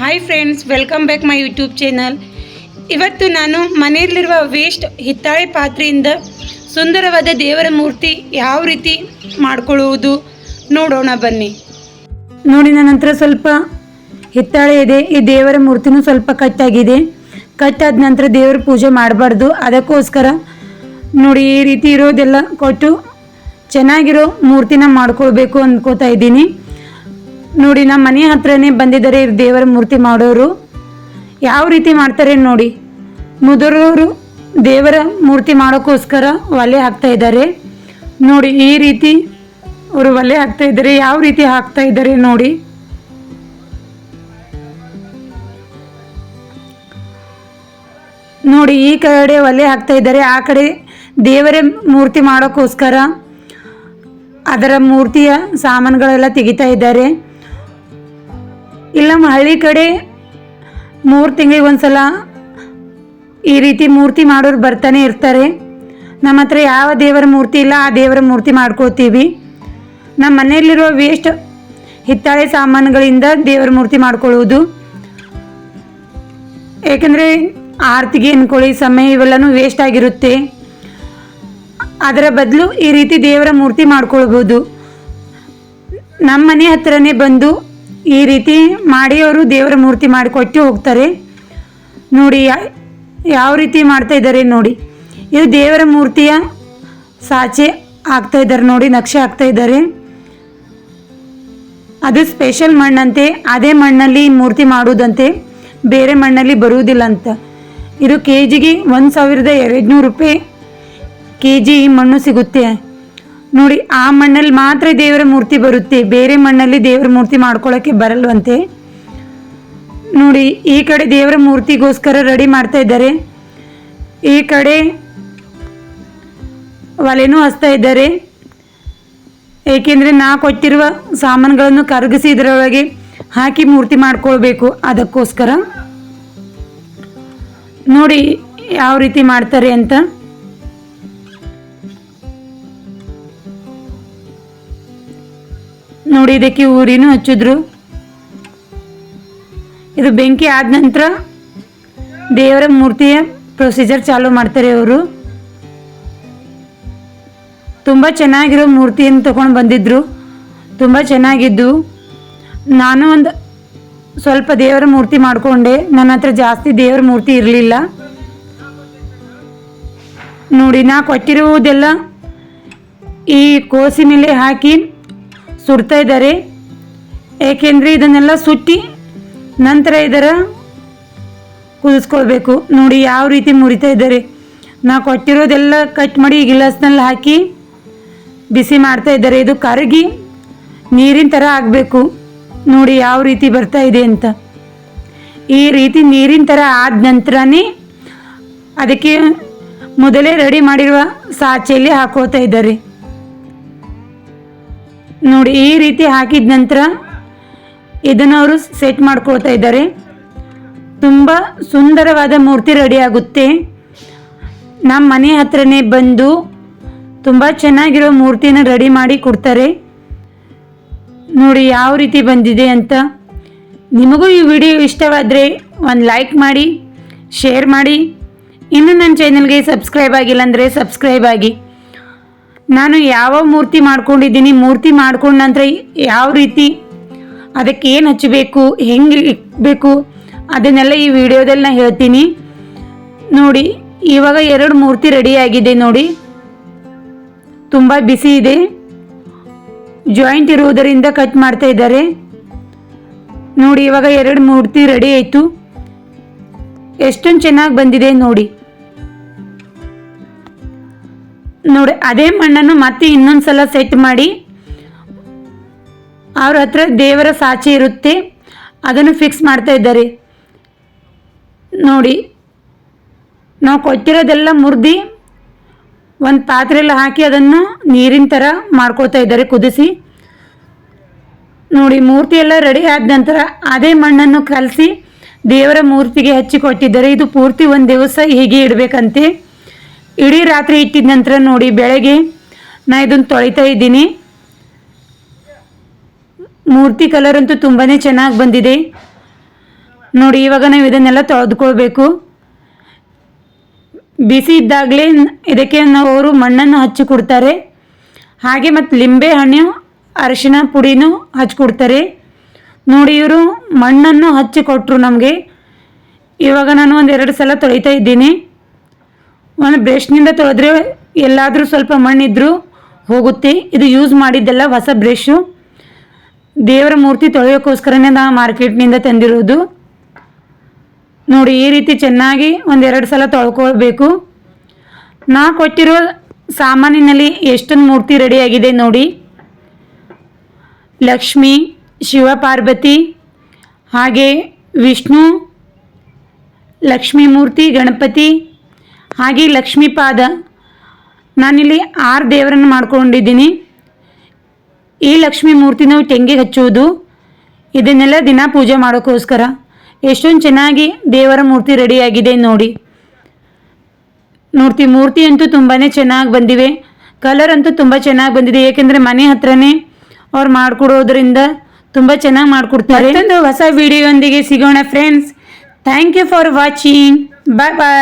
Hi friends welcome back my YouTube channel ಇವತ್ತು ನಾನು ಮನೆಯಲ್ಲಿರುವ ವೇಸ್ಟ್ ಹಿತ್ತಾಳೆ ಪಾತ್ರೆಯಿಂದ ಸುಂದರವಾದ ದೇವರ ಮೂರ್ತಿ ಯಾವ ರೀತಿ ಮಾಡಿಕೊಳ್ಳುವುದು ನೋಡೋಣ ಬನ್ನಿ. ನೋಡಿ ನನ್ನ ಸ್ವಲ್ಪ ಹಿತ್ತಾಳೆ ಇದೆ, ಈ ದೇವರ ಮೂರ್ತಿನೂ ಸ್ವಲ್ಪ ಕಟ್ಟಾಗಿದೆ. ಕಟ್ಟಾದ ನಂತರ ದೇವರ ಪೂಜೆ ಮಾಡಬಾರ್ದು, ಅದಕ್ಕೋಸ್ಕರ ನೋಡಿ ಈ ರೀತಿ ಇರೋದೆಲ್ಲ ಕೊಟ್ಟು ಚೆನ್ನಾಗಿರೋ ಮೂರ್ತಿನ ಮಾಡ್ಕೊಳ್ಬೇಕು ಅಂದ್ಕೋತಾ ಇದ್ದೀನಿ. ನೋಡಿ, ನಮ್ಮ ಮನೆ ಹತ್ರನೇ ಬಂದಿದ್ದಾರೆ ದೇವರ ಮೂರ್ತಿ ಮಾಡೋರು. ಯಾವ ರೀತಿ ಮಾಡ್ತಾರೆ ನೋಡಿ. ಮುದುರವರು ದೇವರ ಮೂರ್ತಿ ಮಾಡೋಕ್ಕೋಸ್ಕರ ಒಲೆ ಹಾಕ್ತಾ ಇದ್ದಾರೆ. ನೋಡಿ, ಈ ರೀತಿ ಅವರು ಒಲೆ ಹಾಕ್ತಾ ಇದ್ದಾರೆ. ಯಾವ ರೀತಿ ಹಾಕ್ತಾ ಇದ್ದಾರೆ ನೋಡಿ. ನೋಡಿ, ಈ ಕಡೆ ಒಲೆ ಹಾಕ್ತಾ ಇದ್ದಾರೆ. ಆ ಕಡೆ ದೇವರ ಮೂರ್ತಿ ಮಾಡೋಕ್ಕೋಸ್ಕರ ಅದರ ಮೂರ್ತಿಯ ಸಾಮಾನುಗಳೆಲ್ಲ ತೆಗಿತಾ ಇದ್ದಾರೆ. ಇಲ್ಲ ನಮ್ಮ ಹಳ್ಳಿ ಕಡೆ ಮೂರು ತಿಂಗಳಿಗೆ ಒಂದ್ಸಲ ಈ ರೀತಿ ಮೂರ್ತಿ ಮಾಡೋರು ಬರ್ತಾನೆ ಇರ್ತಾರೆ. ನಮ್ಮ ಹತ್ರ ಯಾವ ದೇವರ ಮೂರ್ತಿ ಇಲ್ಲ, ಆ ದೇವರ ಮೂರ್ತಿ ಮಾಡ್ಕೋತೀವಿ. ನಮ್ಮ ಮನೆಯಲ್ಲಿರುವ ವೇಸ್ಟ್ ಹಿತ್ತಾಳೆ ಸಾಮಾನುಗಳಿಂದ ದೇವರ ಮೂರ್ತಿ ಮಾಡ್ಕೊಳ್ಳೋದು ಏಕೆಂದರೆ ಆರ್ತಿಗೆ ಅಂದ್ಕೊಳ್ಳಿ ಸಮಯ ಇವೆಲ್ಲನೂ ವೇಸ್ಟ್ ಆಗಿರುತ್ತೆ. ಅದರ ಬದಲು ಈ ರೀತಿ ದೇವರ ಮೂರ್ತಿ ಮಾಡ್ಕೊಳ್ಬೋದು. ನಮ್ಮ ಮನೆ ಹತ್ರನೇ ಬಂದು ಈ ರೀತಿ ಮಾಡಿ ಅವರು ದೇವರ ಮೂರ್ತಿ ಮಾಡಿಕೊಟ್ಟು ಹೋಗ್ತಾರೆ. ನೋಡಿ ಯಾವ ರೀತಿ ಮಾಡ್ತಾ ಇದ್ದಾರೆ ನೋಡಿ. ಇದು ದೇವರ ಮೂರ್ತಿಯ ಸಾಚೆ ಹಾಕ್ತಾ ಇದ್ದಾರೆ ನೋಡಿ, ನಕ್ಷೆ ಹಾಕ್ತಾ ಇದ್ದಾರೆ. ಅದು ಸ್ಪೆಷಲ್ ಮಣ್ಣಂತೆ, ಅದೇ ಮಣ್ಣಲ್ಲಿ ಮೂರ್ತಿ ಮಾಡುವುದಂತೆ ಬೇರೆ ಮಣ್ಣಲ್ಲಿ ಬರುವುದಿಲ್ಲ ಅಂತ ಇದು ಕೆ ಜಿಗೆ ಒಂದು ಸಾವಿರದ ಎರಡುನೂರು ರೂಪಾಯಿ ಕೆ ಜಿ ಮಣ್ಣು ಸಿಗುತ್ತೆ. ನೋಡಿ, ಆ ಮಣ್ಣಲ್ಲಿ ಮಾತ್ರ ದೇವರ ಮೂರ್ತಿ ಬರುತ್ತೆ. ಬೇರೆ ಮಣ್ಣಲ್ಲಿ ದೇವರ ಮೂರ್ತಿ ಮಾಡ್ಕೊಳ್ಳೋಕ್ಕೆ ಬರಲ್ವಂತೆ. ನೋಡಿ, ಈ ಕಡೆ ದೇವರ ಮೂರ್ತಿಗೋಸ್ಕರ ರೆಡಿ ಮಾಡ್ತಾ ಇದ್ದಾರೆ. ಈ ಕಡೆ ಒಲೆನೂ ಹಚ್ತಾ ಇದ್ದಾರೆ. ಏಕೆಂದರೆ ನಾ ಕೊಟ್ಟಿರುವ ಸಾಮಾನುಗಳನ್ನು ಕರಗಿಸಿ ಇದರೊಳಗೆ ಹಾಕಿ ಮೂರ್ತಿ ಮಾಡ್ಕೊಳ್ಬೇಕು ಅದಕ್ಕೋಸ್ಕರ. ನೋಡಿ, ಯಾವ ರೀತಿ ಮಾಡ್ತಾರೆ ಅಂತ. ನೋಡಿ ಇದಕ್ಕೆ ಊರಿನೂ ಹಚ್ಚಿದ್ರು. ಇದು ಬೆಂಕಿ ಆದ ನಂತರ ದೇವರ ಮೂರ್ತಿಯ ಪ್ರೊಸೀಜರ್ ಚಾಲೂ ಮಾಡ್ತಾರೆ ಅವರು. ತುಂಬ ಚೆನ್ನಾಗಿರೋ ಮೂರ್ತಿಯನ್ನು ತಗೊಂಡು ಬಂದಿದ್ರು. ತುಂಬ ಚೆನ್ನಾಗಿದ್ದು. ನಾನು ಒಂದು ಸ್ವಲ್ಪ ದೇವರ ಮೂರ್ತಿ ಮಾಡಿಕೊಂಡೆ. ನನ್ನ ಹತ್ರ ಜಾಸ್ತಿ ದೇವರ ಮೂರ್ತಿ ಇರಲಿಲ್ಲ. ನೋಡಿ ನಾ ಕೊಟ್ಟಿರುವುದೆಲ್ಲ ಈ ಕೋಸಿನಲ್ಲಿ ಹಾಕಿ ಸುಡ್ತಾ ಇದ್ದಾರೆ. ಏಕೆಂದರೆ ಇದನ್ನೆಲ್ಲ ಸುಟ್ಟಿ ನಂತರ ಇದರ ಕುದಿಸ್ಕೊಳ್ಬೇಕು. ನೋಡಿ ಯಾವ ರೀತಿ ಮುರಿತಾ ಇದ್ದಾರೆ. ನಾ ಕೊಟ್ಟಿರೋದೆಲ್ಲ ಕಟ್ ಮಾಡಿ ಗಿಲಾಸ್ನಲ್ಲಿ ಹಾಕಿ ಬಿಸಿ ಮಾಡ್ತಾ ಇದ್ದಾರೆ. ಇದು ಕರಗಿ ನೀರಿನ ಥರ ಆಗಬೇಕು. ನೋಡಿ ಯಾವ ರೀತಿ ಬರ್ತಾ ಇದೆ ಅಂತ. ಈ ರೀತಿ ನೀರಿನ ಥರ ಆದ ನಂತರನೇ ಅದಕ್ಕೆ ಮೊದಲೇ ರೆಡಿ ಮಾಡಿರುವ ಸಾಚೆಯಲ್ಲಿ ಹಾಕೋತಾ ಇದ್ದಾರೆ. ನೋಡಿ, ಈ ರೀತಿ ಹಾಕಿದ ನಂತರ ಇದನ್ನು ಅವರು ಸೆಟ್ ಮಾಡ್ಕೊಳ್ತಾ ಇದ್ದಾರೆ. ತುಂಬ ಸುಂದರವಾದ ಮೂರ್ತಿ ರೆಡಿ ಆಗುತ್ತೆ. ನಮ್ಮ ಮನೆ ಹತ್ರನೇ ಬಂದು ತುಂಬ ಚೆನ್ನಾಗಿರೋ ಮೂರ್ತಿನ ರೆಡಿ ಮಾಡಿ ಕೊಡ್ತಾರೆ. ನೋಡಿ, ಯಾವ ರೀತಿ ಬಂದಿದೆ ಅಂತ. ನಿಮಗೂ ಈ ವಿಡಿಯೋ ಇಷ್ಟವಾದರೆ ಒಂದು ಲೈಕ್ ಮಾಡಿ ಶೇರ್ ಮಾಡಿ. ಇನ್ನು ನನ್ನ ಚಾನಲ್ಗೆ ಸಬ್ಸ್ಕ್ರೈಬ್ ಆಗಿಲ್ಲ ಅಂದರೆ ಸಬ್ಸ್ಕ್ರೈಬ್ ಆಗಿ. ನಾನು ಯಾವ ಮೂರ್ತಿ ಮಾಡ್ಕೊಂಡಿದ್ದೀನಿ, ಮೂರ್ತಿ ಮಾಡ್ಕೊಂಡ ನಂತರ ಯಾವ ರೀತಿ ಅದಕ್ಕೆ ಏನು ಹಚ್ಚಬೇಕು, ಹೆಂಗೆ ಇಕ್ಬೇಕು, ಅದನ್ನೆಲ್ಲ ಈ ವಿಡಿಯೋದಲ್ಲಿ ನಾನು ಹೇಳ್ತೀನಿ. ನೋಡಿ, ಇವಾಗ ಎರಡು ಮೂರ್ತಿ ರೆಡಿ ಆಗಿದೆ ನೋಡಿ. ತುಂಬ ಬಿಸಿ ಇದೆ. ಜಾಯಿಂಟ್ ಇರುವುದರಿಂದ ಕಟ್ ಮಾಡ್ತಾ ಇದ್ದಾರೆ. ನೋಡಿ, ಇವಾಗ ಎರಡು ಮೂರ್ತಿ ರೆಡಿ ಆಯಿತು. ಎಷ್ಟೊಂದು ಚೆನ್ನಾಗಿ ಬಂದಿದೆ ನೋಡಿ. ನೋಡಿ, ಅದೇ ಮಣ್ಣನ್ನು ಮತ್ತೆ ಇನ್ನೊಂದು ಸಲ ಸೆಟ್ ಮಾಡಿ, ಅವ್ರ ಹತ್ರ ದೇವರ ಸಾಚಿ ಇರುತ್ತೆ, ಅದನ್ನು ಫಿಕ್ಸ್ ಮಾಡ್ತಾ ಇದ್ದಾರೆ. ನೋಡಿ, ನಾವು ಕೊಟ್ಟಿರೋದೆಲ್ಲ ಮುರಿದು, ಒಂದು ಪಾತ್ರೆಯಲ್ಲಿ ಹಾಕಿ ಅದನ್ನು ನೀರಿನ ಥರ ಮಾಡ್ಕೋತಾ ಇದ್ದಾರೆ, ಕುದಿಸಿ. ನೋಡಿ, ಮೂರ್ತಿ ಎಲ್ಲ ರೆಡಿ ಆದ ನಂತರ ಅದೇ ಮಣ್ಣನ್ನು ಕಲಸಿ ದೇವರ ಮೂರ್ತಿಗೆ ಹಚ್ಚಿ ಕೊಟ್ಟಿದ್ದಾರೆ. ಇದು ಪೂರ್ತಿ ಒಂದು ದಿವಸ ಹೀಗೆ ಇಡಬೇಕಂತೆ. ಇಡೀ ರಾತ್ರಿ ಇಟ್ಟಿದ ನಂತರ ನೋಡಿ, ಬೆಳಗ್ಗೆ ನಾ ಇದನ್ನು ತೊಳಿತಾ ಇದ್ದೀನಿ. ಮೂರ್ತಿ ಕಲರ್ ಅಂತೂ ತುಂಬಾ ಚೆನ್ನಾಗಿ ಬಂದಿದೆ. ನೋಡಿ, ಇವಾಗ ನಾವು ಇದನ್ನೆಲ್ಲ ತೊಳೆದುಕೊಳ್ಬೇಕು. ಬಿಸಿ ಇದ್ದಾಗಲೇ ಇದಕ್ಕೆ ನಾವು ಅವರು ಮಣ್ಣನ್ನು ಹಚ್ಚಿ ಕೊಡ್ತಾರೆ. ಹಾಗೆ ಮತ್ತು ಲಿಂಬೆ ಹಣ್ಣು ಅರಿಶಿನ ಪುಡಿನೂ ಹಚ್ಚಿಕೊಡ್ತಾರೆ ನೋಡಿ, ಇವರು ಮಣ್ಣನ್ನು ಹಚ್ಚಿ ಕೊಟ್ಟರು ನಮಗೆ. ಇವಾಗ ನಾನು ಒಂದು ಎರಡು ಸಲ ತೊಳಿತಾ ಇದ್ದೀನಿ. ಒಂದು ಬ್ರಷ್ನಿಂದ ತೊಳೆದ್ರೆ ಎಲ್ಲಾದರೂ ಸ್ವಲ್ಪ ಮಣ್ಣಿದ್ರೂ ಹೋಗುತ್ತೆ. ಇದು ಯೂಸ್ ಮಾಡಿದ್ದೆಲ್ಲ ಹೊಸ ಬ್ರಷು ದೇವರ ಮೂರ್ತಿ ತೊಳೆಯೋಕ್ಕೋಸ್ಕರನೇ ನಾವು ಮಾರ್ಕೆಟ್ನಿಂದ ತಂದಿರೋದು. ನೋಡಿ, ಈ ರೀತಿ ಚೆನ್ನಾಗಿ ಒಂದೆರಡು ಸಲ ತೊಳ್ಕೊಳ್ಬೇಕು. ನಾ ಕೊಟ್ಟಿರೋ ಸಾಮಾನಿನಲ್ಲಿ ಎಷ್ಟೊಂದು ಮೂರ್ತಿ ರೆಡಿಯಾಗಿದೆ ನೋಡಿ. ಲಕ್ಷ್ಮಿ ಶಿವ ಪಾರ್ವತಿ ಹಾಗೆ ವಿಷ್ಣು ಲಕ್ಷ್ಮೀ ಮೂರ್ತಿ ಗಣಪತಿ ಹಾಗೆ ಲಕ್ಷ್ಮೀ ಪಾದ ನಾನಿಲ್ಲಿ ಆರು ದೇವರನ್ನು ಮಾಡ್ಕೊಂಡಿದ್ದೀನಿ. ಈ ಲಕ್ಷ್ಮೀ ಮೂರ್ತಿ ನಾವು ತೆಂಗಿಗೆ ಹಚ್ಚುವುದು. ಇದನ್ನೆಲ್ಲ ದಿನ ಪೂಜೆ ಮಾಡೋಕ್ಕೋಸ್ಕರ. ಎಷ್ಟೊಂದು ಚೆನ್ನಾಗಿ ದೇವರ ಮೂರ್ತಿ ರೆಡಿಯಾಗಿದೆ ನೋಡಿ. ನೋಡ್ತಿ ಮೂರ್ತಿ ಅಂತೂ ತುಂಬಾ ಚೆನ್ನಾಗಿ ಬಂದಿವೆ. ಕಲರ್ ಅಂತೂ ತುಂಬ ಚೆನ್ನಾಗಿ ಬಂದಿದೆ. ಏಕೆಂದರೆ ಮನೆ ಹತ್ರನೇ ಅವ್ರು ಮಾಡಿಕೊಡೋದ್ರಿಂದ ತುಂಬ ಚೆನ್ನಾಗಿ ಮಾಡಿಕೊಡ್ತಾರೆ. ಒಂದು ಹೊಸ ವಿಡಿಯೋಂದಿಗೆ ಸಿಗೋಣ friends thank you for watching bye bye